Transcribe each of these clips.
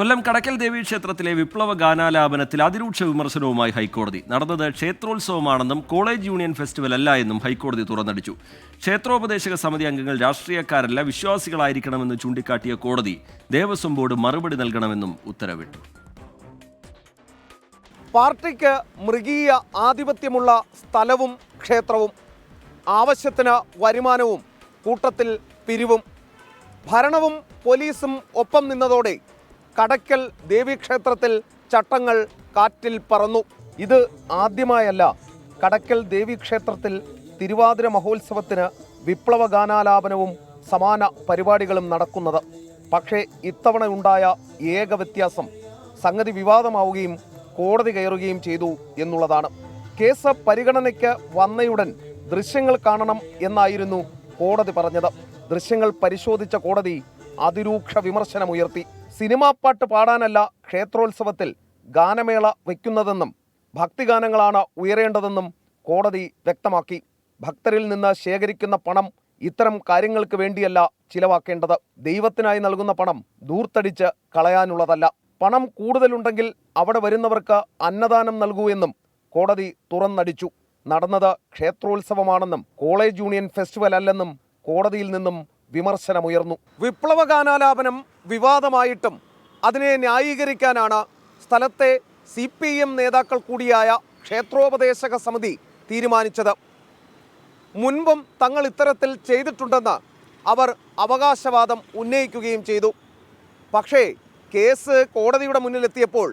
കൊല്ലം കടക്കൽ ദേവീ ക്ഷേത്രത്തിലെ വിപ്ലവ ഗാനാലാപനത്തിൽ അതിരൂക്ഷ വിമർശനവുമായി ഹൈക്കോടതി. നടന്നത് ക്ഷേത്രോത്സവമാണെന്നും കോളേജ് യൂണിയൻ ഫെസ്റ്റിവൽ അല്ല എന്നും ഹൈക്കോടതി തുറന്നടിച്ചു. ക്ഷേത്രോപദേശക സമിതി അംഗങ്ങൾ രാഷ്ട്രീയക്കാരല്ല വിശ്വാസികളായിരിക്കണമെന്ന് ചൂണ്ടിക്കാട്ടിയ കോടതി ദേവസ്വം ബോർഡ് മറുപടി നൽകണമെന്നും ഉത്തരവിട്ടു. പാർട്ടിക്ക് മൃഗീയ ആധിപത്യമുള്ള സ്ഥലവും ക്ഷേത്രവും ആവശ്യത്തിന് വരുമാനവും കൂട്ടത്തിൽ പിരിവും ഭരണവും പോലീസും ഒപ്പം നിന്നതോടെ കടക്കൽ ദേവീക്ഷേത്രത്തിൽ ചട്ടങ്ങൾ കാറ്റിൽ പറന്നു. ഇത് ആദ്യമായല്ല. കടക്കൽ ദേവീക്ഷേത്രത്തിൽ തിരുവാതിര മഹോത്സവത്തിന് വിപ്ലവ ഗാനാലാപനവും സമാന പരിപാടികളും നടക്കുന്നത്. പക്ഷേ ഇത്തവണ ഉണ്ടായ ഏക വ്യത്യാസം. സംഗതി വിവാദമാവുകയും കോടതി കയറുകയും ചെയ്തു എന്നുള്ളതാണ്. കേസ് പരിഗണനയ്ക്ക് വന്നയുടൻ ദൃശ്യങ്ങൾ കാണണം എന്നായിരുന്നു കോടതി പറഞ്ഞത്. ദൃശ്യങ്ങൾ പരിശോധിച്ച കോടതി അതിരൂക്ഷ വിമർശനമുയർത്തി. സിനിമാ പാട്ട് പാടാനല്ല ക്ഷേത്രോത്സവത്തിൽ ഗാനമേള വയ്ക്കുന്നതെന്നും ഭക്തിഗാനങ്ങളാണ് ഉയരേണ്ടതെന്നും കോടതി വ്യക്തമാക്കി. ഭക്തരിൽ നിന്ന് ശേഖരിക്കുന്ന പണം ഇത്തരം കാര്യങ്ങൾക്ക് വേണ്ടിയല്ല ചിലവാക്കേണ്ടത്. ദൈവത്തിനായി നൽകുന്ന പണം ദൂർത്തടിച്ച് കളയാനുള്ളതല്ല. പണം കൂടുതലുണ്ടെങ്കിൽ അവിടെ വരുന്നവർക്ക് അന്നദാനം നൽകൂ എന്നും കോടതി തുറന്നടിച്ചു. നടന്നത് ക്ഷേത്രോത്സവമാണെന്നും കോളേജ് യൂണിയൻ ഫെസ്റ്റിവൽ അല്ലെന്നും കോടതിയിൽ നിന്നും വിമർശനമുയർന്നു. വിപ്ലവ ഗാനാലാപനം വിവാദമായിട്ടും അതിനെ ന്യായീകരിക്കാനാണ് സ്ഥലത്തെ സി പി എം നേതാക്കൾ കൂടിയായ ക്ഷേത്രോപദേശക സമിതി തീരുമാനിച്ചത്. മുൻപും തങ്ങൾ ഇത്തരത്തിൽ ചെയ്തിട്ടുണ്ടെന്ന് അവർ അവകാശവാദം ഉന്നയിക്കുകയും ചെയ്തു. പക്ഷേ കേസ് കോടതിയുടെ മുന്നിലെത്തിയപ്പോൾ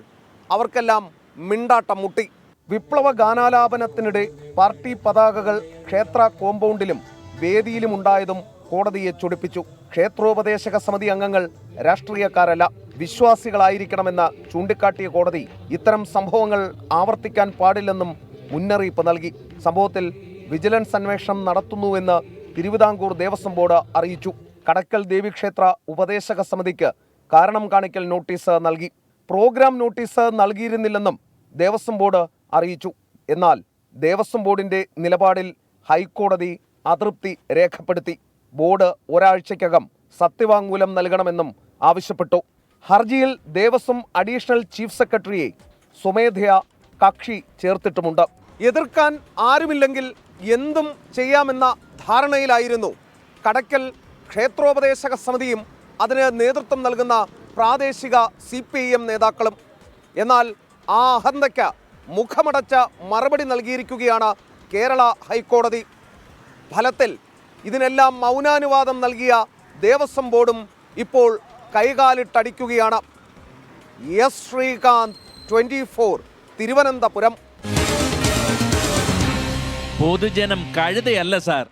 അവർക്കെല്ലാം മിണ്ടാട്ടം മുട്ടി. വിപ്ലവ ഗാനാലാപനത്തിനിടെ പാർട്ടി പതാകകൾ ക്ഷേത്ര കോമ്പൗണ്ടിലും വേദിയിലും ഉണ്ടായതും കോടതിയെ ചൊടിപ്പിച്ചു. ക്ഷേത്രോപദേശക സമിതി അംഗങ്ങൾ രാഷ്ട്രീയക്കാരല്ല വിശ്വാസികളായിരിക്കണമെന്ന് ചൂണ്ടിക്കാട്ടിയ കോടതി ഇത്തരം സംഭവങ്ങൾ ആവർത്തിക്കാൻ പാടില്ലെന്നും മുന്നറിയിപ്പ് നൽകി. സംഭവത്തിൽ വിജിലൻസ് അന്വേഷണം നടത്തുന്നുവെന്ന് തിരുവിതാംകൂർ ദേവസ്വം ബോർഡ് അറിയിച്ചു. കടക്കൽ ദേവീക്ഷേത്ര ഉപദേശക സമിതിക്ക് കാരണം കാണിക്കൽ നോട്ടീസ് നൽകി. പ്രോഗ്രാം നോട്ടീസ് നൽകിയിരുന്നില്ലെന്നും ദേവസ്വം ബോർഡ് അറിയിച്ചു. എന്നാൽ ദേവസ്വം ബോർഡിന്റെ നിലപാടിൽ ഹൈക്കോടതി അതൃപ്തി രേഖപ്പെടുത്തി. ബോർഡ് ഒരാഴ്ചയ്ക്കകം സത്യവാങ്മൂലം നൽകണമെന്നും ആവശ്യപ്പെട്ടു. ഹർജിയിൽ ദേവസ്വം അഡീഷണൽ ചീഫ് സെക്രട്ടറിയെ സ്വമേധയാ കക്ഷി ചേർത്തിട്ടുമുണ്ട്. എതിർക്കാൻ ആരുമില്ലെങ്കിൽ എന്തും ചെയ്യാമെന്ന ധാരണയിലായിരുന്നു. കടക്കൽ ക്ഷേത്രോപദേശക സമിതിയും അതിന് നേതൃത്വം നൽകുന്ന പ്രാദേശിക സി പി എം നേതാക്കളും. എന്നാൽ ആ അഹന്തയ്ക്ക് മുഖമടച്ച മറുപടി നൽകിയിരിക്കുകയാണ് കേരള ഹൈക്കോടതി. ഫലത്തിൽ ഇതിനെല്ലാം മൗനാനുവാദം നൽകിയ ദേവസ്വം ബോർഡും ഇപ്പോൾ കൈകാലിട്ടടിക്കുകയാണ്. S Sreekanth twenty four Thiruvananthapuram. പൊതുജനം കഴുതയല്ല സാർ.